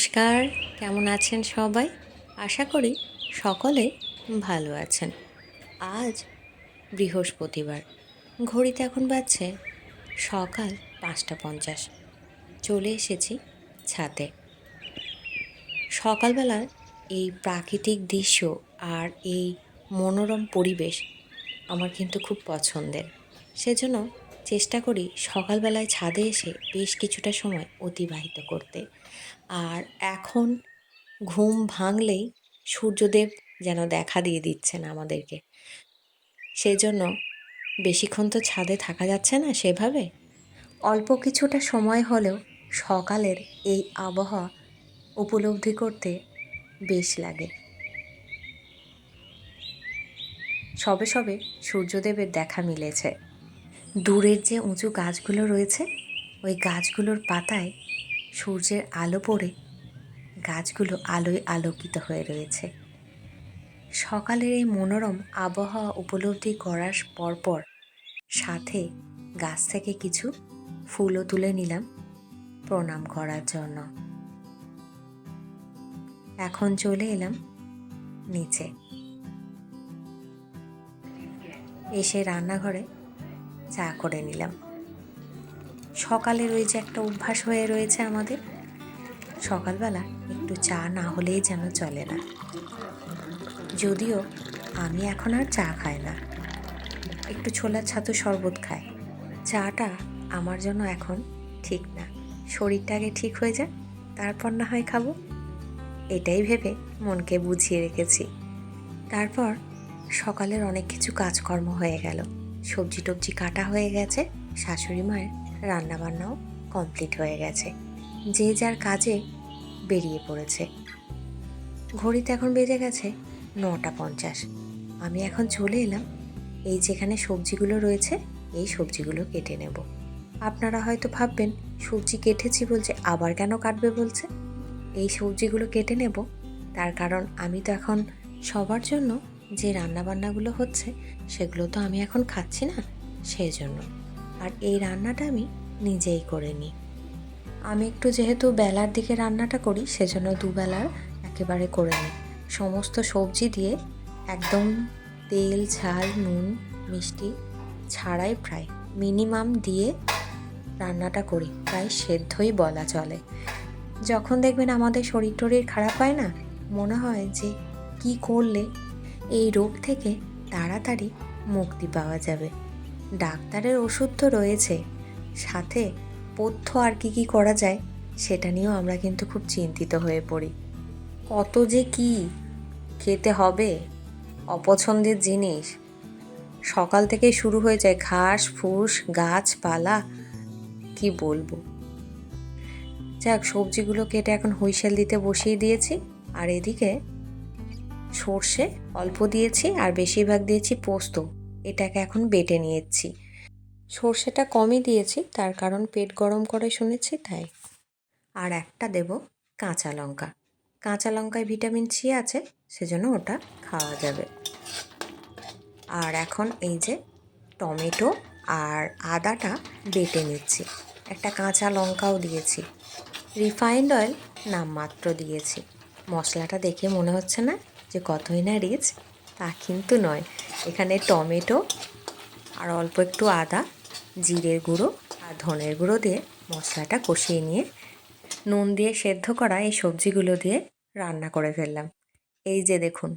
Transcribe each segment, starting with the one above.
নমস্কার, কেমন আছেন সবাই? আশা করি সকলে ভালো আছেন। আজ বৃহস্পতিবার, ঘড়িতে এখন বাজছে সকাল পাঁচটা পঞ্চাশ। চলে এসেছি ছাদে। সকালবেলার এই প্রাকৃতিক দৃশ্য আর এই মনোরম পরিবেশ আমার কিন্তু খুব পছন্দের। সেজন্য চেষ্টা করি সকালবেলায় ছাদে এসে বেশ কিছুটা সময় অতিবাহিত করতে। আর এখন ঘুম ভাঙলেই সূর্যদেব যেন দেখা দিয়ে দিচ্ছেন আমাদেরকে। সেজন্য বেশিক্ষণ তো ছাদে থাকা যাচ্ছে না সেভাবে। অল্প কিছুটা সময় হলেও সকালের এই আবহাওয়া উপলব্ধি করতে বেশ লাগে। সবে সবে সূর্যদেবের দেখা মিলেছে। দূরের যে উঁচু গাছগুলো রয়েছে, ওই গাছগুলোর পাতায় সূর্যের আলো পড়ে গাছগুলো আলোয় আলোকিত হয়ে রয়েছে। সকালের এই মনোরম আবহাওয়া উপলব্ধি করার পরপর সাথে গাছ থেকে কিছু ফুলও তুলে নিলাম প্রণাম করার জন্য। এখন চলে এলাম নিচে। এসে রান্নাঘরে চা করে নিলাম। সকালে রয়েছে একটা অভ্যাস হয়ে রয়েছে আমাদের। সকালবেলা একটু চা না হলেই যেন চলে না। যদিও আমি এখন আর চা খাই না। একটু ছোলার ছাতু শরবত খাই। চাটা আমার জন্য এখন ঠিক না। শরীরটা আগে ঠিক হয়ে যায় তারপর না হয় খাব। এটাই ভেবে মনকে বুঝিয়ে রেখেছি। তারপর সকালের অনেক কিছু কাজকর্ম হয়ে গেল। সবজি টবজি কাটা হয়ে গেছে শাশুড়ি মায়ের রান্নাবান্নাও কমপ্লিট হয়ে গেছে। যে যার কাজে বেরিয়ে পড়েছে। ঘড়িতে এখন বেজে গেছে নটা পঞ্চাশ। আমি এখন চলে এলাম, এই যেখানে সবজিগুলো রয়েছে, এই সবজিগুলো কেটে নেব। আপনারা হয়তো ভাববেন, সবজি কেটেছি বলছে, আবার কেন কাটবে বলছে? এই সবজিগুলো কেটে নেব, তার কারণ আমি তো এখন সবার জন্য যে রান্নাবান্নাগুলো হচ্ছে সেগুলো তো আমি এখন খাচ্ছি না, সেই জন্য। আর এই রান্নাটা আমি নিজেই করে নিই। আমি একটু যেহেতু বেলার দিকে রান্নাটা করি, সেজন্য দুবেলার একেবারে করে নিই। সমস্ত সবজি দিয়ে একদম তেল, ঝাল, নুন, মিষ্টি ছাড়াই প্রায় মিনিমাম দিয়ে রান্নাটা করি। প্রায় সেদ্ধই বলা চলে। যখন দেখবেন আমাদের শরীর টরীর খারাপ হয় না, মনে হয় যে কি করলে এই রোগ থেকে তাড়াতাড়ি মুক্তি পাওয়া যাবে। ডাক্তারের ওষুধ তো রয়েছে। সাথে পথ্য আর কি কি করা যায়, সেটা নিয়েও আমরা কিন্তু খুব চিন্তিত হয়ে পড়ি। কত যে কি খেতে হবে, অপছন্দের জিনিস। সকাল থেকে শুরু হয়ে যায় ঘাস, ফুস গাছপালা কি বলব? যাক, সবজিগুলো কেটে এখন হুইসেল দিতে বসিয়ে দিয়েছি। আর এদিকে সর্ষে অল্প দিয়েছি আর বেশিরভাগ দিয়েছি পোস্ত। এটাকে এখন বেটে নিয়েছি। সর্ষেটা কমই দিয়েছি, তার কারণ পেট গরম করে শুনেছি, তাই। আর একটা দেব কাঁচা লঙ্কা। কাঁচা লঙ্কায় ভিটামিন সি আছে, সেজন্য ওটা খাওয়া যাবে। আর এখন এই যে টমেটো আর আদাটা বেটে নিচ্ছি। একটা কাঁচা লঙ্কাও দিয়েছি। রিফাইন্ড অয়েল নামমাত্র দিয়েছি। মশলাটা দেখে মনে হচ্ছে না যে কতই না রিচ, তা কিন্তু নয়। এখানে টমেটো আর অল্প একটু আদা, জিরের গুঁড়ো আর ধনের গুঁড়ো দিয়ে মশলাটা কষিয়ে নিয়ে নুন দিয়ে সেদ্ধ করা এই সবজিগুলো দিয়ে রান্না করে ফেললাম। এই যে দেখুন,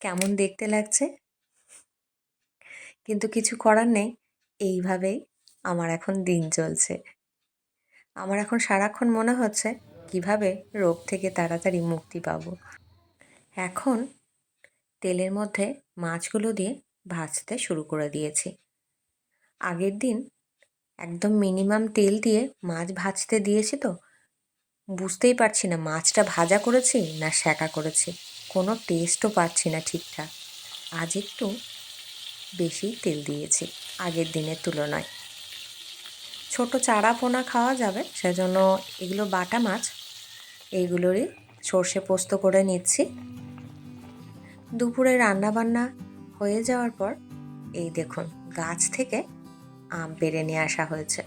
কেমন দেখতে লাগছে। কিন্তু কিছু করার নেই, এইভাবেই আমার এখন দিন চলছে। আমার এখন সারাক্ষণ মনে হচ্ছে, কীভাবে রোগ থেকে তাড়াতাড়ি মুক্তি পাবো। এখন তেলের মধ্যে মাছগুলো দিয়ে ভাজতে শুরু করে দিয়েছি। আগের দিন একদম মিনিমাম তেল দিয়ে মাছ ভাজতে দিয়েছি তো। বুঝতেই পারছি না মাছটা ভাজা করেছি না সেঁকা করেছি। কোনো টেস্টও পাচ্ছি না ঠিকঠাক। আজ একটু বেশি তেল দিয়েছি আগের দিনের তুলনায়। ছোট চারা পোনা খাওয়া যাবে, সেজন্য এগুলো বাটা মাছ, এইগুলোরই সর্ষে পোস্ত করে নিচ্ছি। দুপুরে রান্নাবান্না হয়ে যাওয়ার পর, এই দেখুন, গাছ থেকে আম পেড়ে নিয়ে আসা হয়েছে।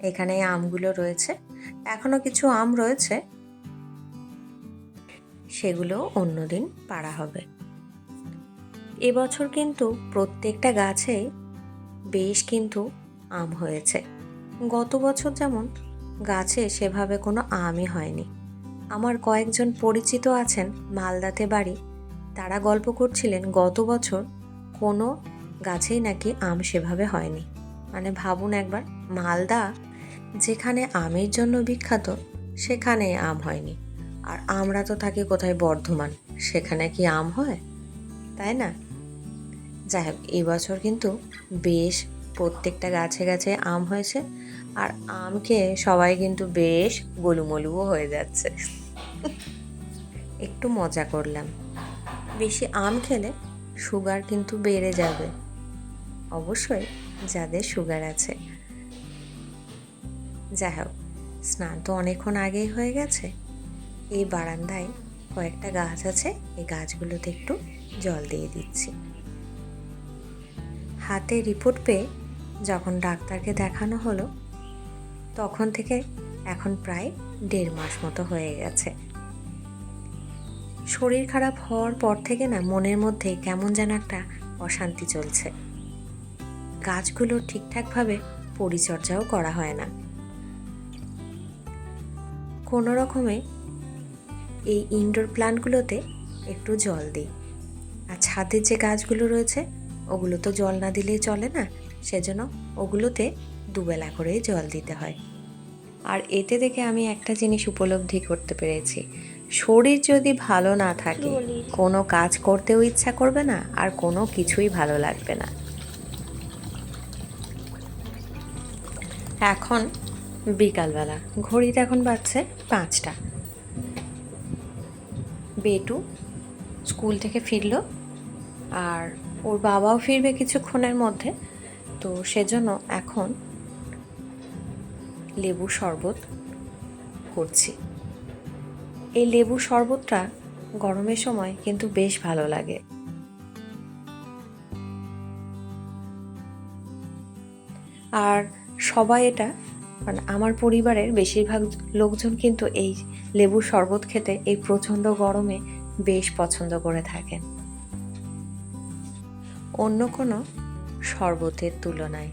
এখানে আমগুলো রয়েছে। এখনও কিছু আম রয়েছে। সেগুলো অন্যদিন পাড়া হবে। এবছর কিন্তু প্রত্যেকটা গাছে বেশ কিন্তু আম হয়েছে। গত বছর যেমন গাছে সেভাবে কোনো আমই হয়নি। আমার কয়েকজন পরিচিত আছেন মালদাতে বাড়ি। তারা গল্প করছিলেন, গত বছর কোনো গাছেই নাকি আম সেভাবে হয়নি। মানে ভাবুন একবার, মালদা যেখানে আমের জন্য বিখ্যাত, সেখানে আম হয়নি। আর আমরা তো থাকি কোথায় বর্ধমান, সেখানে কি আম হয়? তাই না? যাই হোক এবছর কিন্তু বেশ প্রত্যেকটা গাছে গাছে আম হয়েছে। আর আম খেয়ে সবাই কিন্তু বেশ গোলুমলুও হয়ে যাচ্ছে। একটু মজা করলাম। বেশি আম খেলে সুগার কিন্তু বেড়ে যাবে। অবশ্যই যাদের সুগার আছে। যাই হোক, স্নান তো অনেকক্ষণ আগেই হয়ে গেছে। এই বারান্দায় কয়েকটা গাছ আছে, এই গাছগুলোতে একটু জল দিয়ে দিচ্ছি। হাতে রিপোর্ট পেয়ে যখন ডাক্তারকে দেখানো হলো তখন থেকে এখন প্রায় দেড় মাস মতো হয়ে গেছে। শরীর খারাপ হওয়ার পর থেকে না মনের মধ্যে কেমন যেন একটা অশান্তি চলছে। গাছগুলো ঠিকঠাকভাবে পরিচর্যাও করা হয় না। কোনো রকমে এই ইনডোর প্ল্যান্টগুলোতে একটু জল দিই। আর ছাদের যে গাছগুলো রয়েছে, ওগুলো তো জল না দিলেই চলে না, সেজন্য ওগুলোতে দুবেলা করেই জল দিতে হয়। আর এতে দেখে আমি একটা জিনিস উপলব্ধি করতে পেরেছি। শরীর যদি ভালো না থাকে কোনো কাজ করতেও ইচ্ছা করবে না আর কোনো কিছুই ভালো লাগবে না। এখন বিকালবেলা ঘড়িতে এখন বাজছে পাঁচটা। বেটু স্কুল থেকে ফিরলো আর ওর বাবাও ফিরবে কিছুক্ষণের মধ্যে তো সেজন্য এখন লেবু শরবত করছি। এই লেবু শরবতটা গরমের সময় কিন্তু বেশ ভালো লাগে। আর সবাই এটা মানে আমার পরিবারের বেশিরভাগ লোকজন কিন্তু এই লেবু শরবত খেতে এই প্রচণ্ড গরমে বেশ পছন্দ করে থাকেন। অন্য কোনো শরবতের তুলনায়।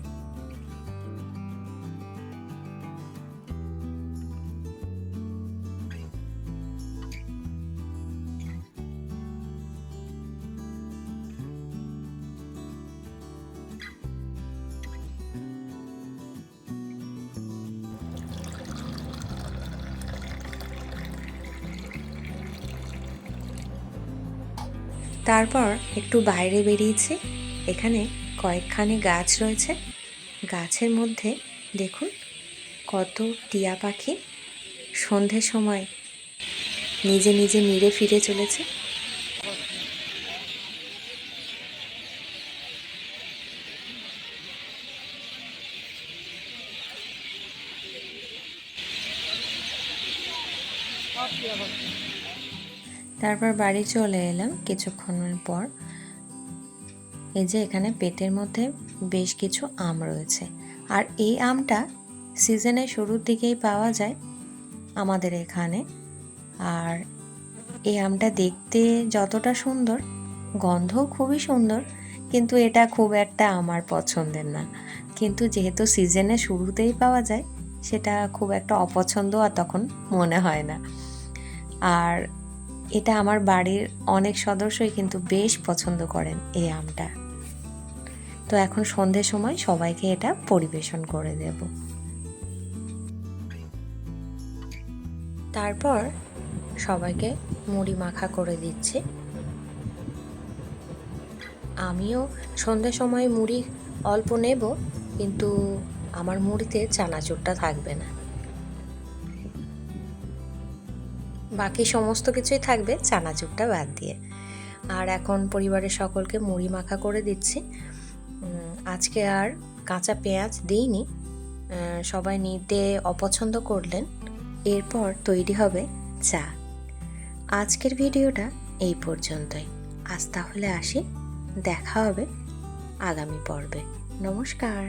তারপর একটু বাইরে বেরিয়েছি। এখানে কয়েকখানি গাছ রয়েছে। গাছের মধ্যে দেখুন কত টিয়া পাখি। সন্ধ্যের সময় নিজে নিজে মিরে ফিরে চলেছে। তারপর বাড়ি চলে এলাম কিছুক্ষণের পর। এই যে এখানে পেটের মধ্যে বেশ কিছু আম রয়েছে। আর এই আমটা সিজনের শুরুর দিকেই পাওয়া যায় আমাদের এখানে। আর এই আমটা দেখতে যতটা সুন্দর, গন্ধও খুবই সুন্দর, কিন্তু এটা খুব একটা আমার পছন্দের না। কিন্তু যেহেতু সিজনের শুরুতেই পাওয়া যায়, সেটা খুব একটা অপছন্দ আর তখন মনে হয় না। আর এটা আমার বাড়ির অনেক সদস্যই কিন্তু বেশ পছন্দ করেন এই আমটা। তো এখন সন্ধ্যের সময় সবাইকে এটা পরিবেশন করে দেব। তারপর সবাইকে মুড়ি মাখা করে দিচ্ছে। আমিও সন্ধ্যের সময় মুড়ি অল্প নেব, কিন্তু আমার মুড়িতে চানাচুরটা থাকবে না। বাকি সমস্ত কিছুই থাকবে চানাচুরটা বাদ দিয়ে। আর এখন পরিবারের সকলকে মুড়ি মাখা করে দিচ্ছি। আজকে আর কাঁচা পেঁয়াজ দিইনি। সবাই নিতে অপছন্দ করলেন। এরপর তৈরি হবে চা। আজকের ভিডিওটা এই পর্যন্তই। আজ তাহলে আসি। দেখা হবে আগামী পর্বে। নমস্কার।